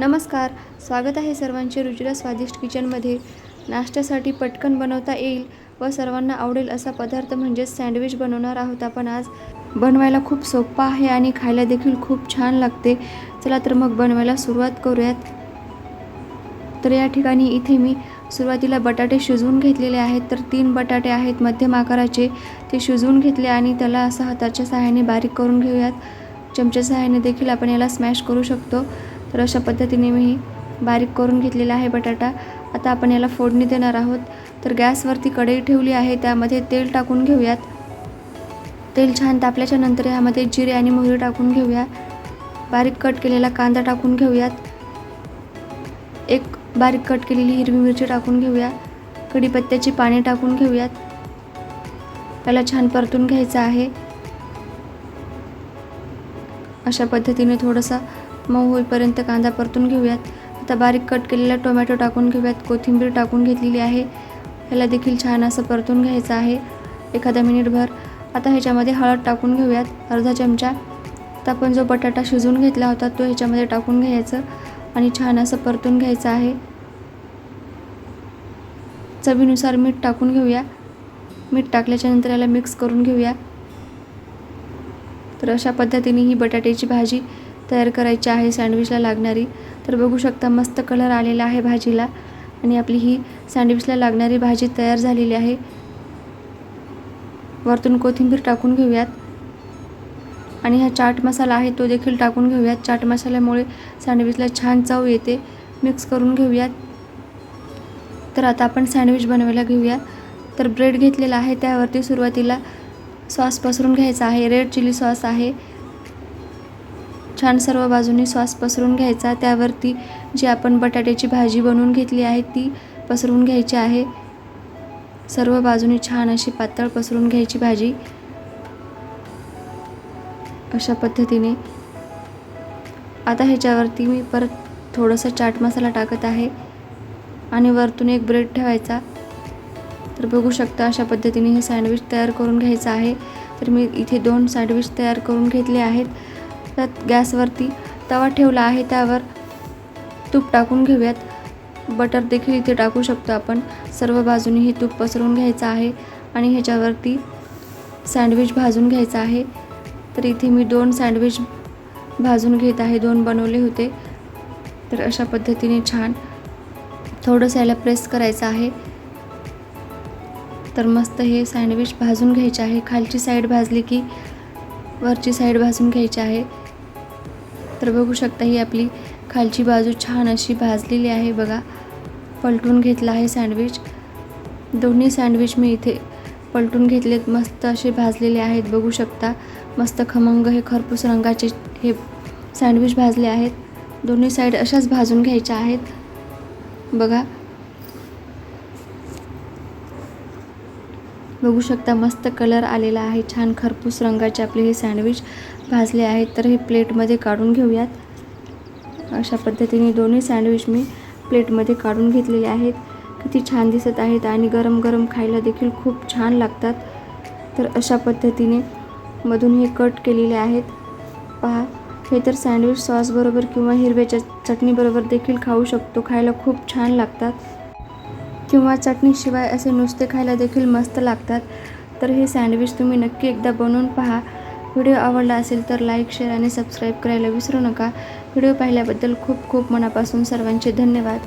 नमस्कार स्वागत आहे सर्वांचे रुचिरा स्वादिष्ट किचनमध्ये. नाश्त्यासाठी पटकन बनवता येईल व सर्वांना आवडेल असा पदार्थ म्हणजेच सँडविच बनवणार आहोत आपण आज. बनवायला खूप सोपा आहे आणि खायला देखील खूप छान लागते. चला तर मग बनवायला सुरुवात करूयात. तर या ठिकाणी इथे मी सुरुवातीला बटाटे शिजवून घेतलेले आहेत. तर तीन बटाटे आहेत मध्यम आकाराचे. ते शिजवून घेतले आणि त्याला असं हाताच्या सहाय्याने बारीक करून घेऊयात. चमच्या सहाय्याने देखील आपण याला स्मॅश करू शकतो. तर अशा पद्धतीने मी बारीक करून घेतलेला आहे बटाटा. आता आपण याला फोडणी देणार आहोत. तर गॅसवरती कढई ठेवली आहे त्यामध्ये तेल टाकून घेऊयात. तेल छान तापल्याच्या नंतर यामध्ये जिरे आणि मोहरी टाकून घेऊया. बारीक कट केलेला कांदा टाकून घेऊयात. एक बारीक कट केलेली हिरवी मिरची टाकून घेऊया. कढीपत्त्याची पाने टाकून घेऊयात. त्याला छान परतून घ्यायचं आहे. अशा पद्धतीने थोडंसं मऊ होईपर्यंत कांदा परतून घेऊयात. आता बारीक कट केलेला टोमॅटो टाकून घेऊयात. कोथिंबीर टाकून घेतलेली आहे. ह्याला देखील छान असं परतून घ्यायचं आहे. एखादा मिनिटभर. आता ह्याच्यामध्ये हळद टाकून घेऊयात. अर्धा चमचा. आता आपण जो बटाटा शिजवून घेतला होता तो ह्याच्यामध्ये टाकून घ्यायचं आणि छान असं परतून घ्यायचं आहे. चवीनुसार मीठ टाकून घेऊया. मीठ टाकल्याच्या नंतर याला मिक्स करून घेऊया. तर अशा पद्धतीने ही बटाट्याची भाजी तयार करायची आहे सँडविचला लागणारी. तर बघू शकता मस्त कलर आलेला आहे भाजीला. आणि आपली ही सँडविचला लागणारी भाजी तयार झालेली आहे. वरतून कोथिंबीर टाकून घेऊयात. आणि हा चाट मसाला आहे तो देखील टाकून घेऊयात. चाट मसाल्यामुळे सँडविचला छान चव येते. मिक्स करून घेऊयात. तर आता आपण सँडविच बनवायला घेऊया तर ब्रेड घेतलेला आहे त्यावरती सुरुवातीला सॉस पसरून घ्यायचा आहे. रेड चिली सॉस आहे. छान सर्व बाजूनी सॉस पसरून घ्यायचा. त्यावरती जी आपण बटाट्याची भाजी बनवून घेतली आहे ती पसरून घ्यायची आहे. सर्व बाजूनी छान अशी पातळ पसरून घ्यायची भाजी. अशा पद्धतीने. आता ह्याच्यावरती मी परत थोडंसं चाट मसाला टाकत आहे. आणि वरतून एक ब्रेड ठेवायचा. तर बघू शकता अशा पद्धतीने हे सँडविच तयार करून घ्यायचं आहे. तर मी इथे दोन सँडविच तयार करून घेतले आहेत. त्यात गॅसवरती. तवा ठेवला आहे त्यावर तूप टाकून घेऊयात. बटर देखील इथे टाकू शकतो आपण. सर्व बाजूने हे तूप पसरून घ्यायचं आहे आणि ह्याच्यावरती सँडविच भाजून घ्यायचं आहे. तर इथे मी दोन सँडविच भाजून घेत आहे. दोन बनवले होते. तर अशा पद्धतीने छान थोडंसं याला प्रेस करायचं आहे. तर मस्त हे सँडविच भाजून घ्यायचे आहे. खालची साईड भाजली की वरची साईड भाजून घ्यायची आहे. तर बघू शकता ही आपली खालची बाजू छान अशी भाजलेली आहे बघा. पलटून घेतला आहे सँडविच दोन्ही सँडविच मी इथे पलटून घेतलेत. मस्त असे भाजलेले आहेत. बघू शकता मस्त खमंग हे खरपूस रंगाचे हे सँडविच भाजले आहेत. दोन्ही साईड अशाच भाजून घ्यायच्या आहेत. बघा. बघू शकता मस्त कलर आलेला आहे. छान खरपूस रंगाचे आपले हे सँडविच भाजले आहेत. तर हे प्लेटमध्ये काढून घेऊयात. अशा पद्धतीने दोन्ही सँडविच मी प्लेटमध्ये काढून घेतलेले आहेत. किती छान दिसत आहेत आणि गरम गरम खायला देखील खूप छान लागतात. तर अशा पद्धतीने मधून हे कट केलेले आहेत. पहा हे तर सँडविच सॉसबरोबर किंवा हिरव्याच्या चटणीबरोबर देखील खाऊ शकतो. खायला खूप छान लागतात. किंवा चटणीशिवाय असे नुसते खायला देखील मस्त लागतात. तर हे सँडविच तुम्ही नक्की एकदा बनवून पहा. व्हिडिओ आवडला असेल तर लाईक शेअर आणि सबस्क्राईब करायला विसरू नका. व्हिडिओ पाहिल्याबद्दल खूप खूप मनापासून सर्वांचे धन्यवाद.